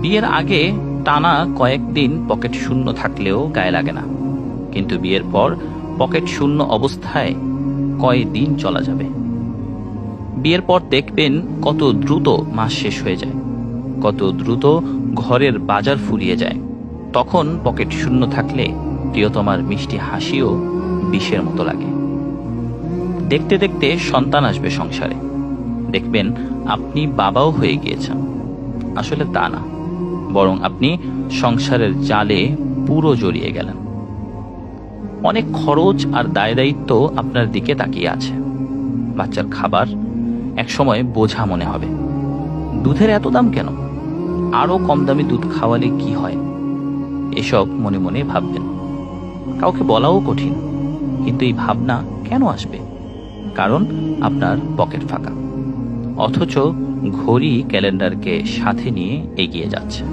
বিয়ের আগে টানা কয়েকদিন পকেট শূন্য থাকলেও গায়ে লাগে না। কিন্তু বিয়ের পর পকেট শূন্য অবস্থায় কয়দিন চলা যাবে। বিয়ের পর দেখবেন কত দ্রুত মাস শেষ হয়ে যায়, কত দ্রুত ঘরের বাজার ফুরিয়ে যায়। তখন পকেট শূন্য থাকলে প্রিয়তমার মিষ্টি হাসিও বিষের মতো লাগে। দেখতে দেখতে সন্তান আসবে সংসারে। দেখবেন আপনি বাবাও হয়ে গিয়েছেন। আসলে তা না। বরং আপনি সংসারের জালে পুরো জড়িয়ে গেলেন। অনেক খরচ আর দায় দায়িত্ব আপনার দিকে তাকিয়ে আছে। বাচ্চার খাবার একসময় বোঝা মনে হবে। দুধের এত দাম কেন? আরও কম দামি দুধ খাওয়ালে কি হয়? এসব মনে মনে ভাববেন। কাউকে বলাও কঠিন, কিন্তু এই ভাবনা কেন আসবে? কারণ আপনার পকেট ফাঁকা। অথচ ঘড়ি ক্যালেন্ডারকে সাথে নিয়ে এগিয়ে যাচ্ছে।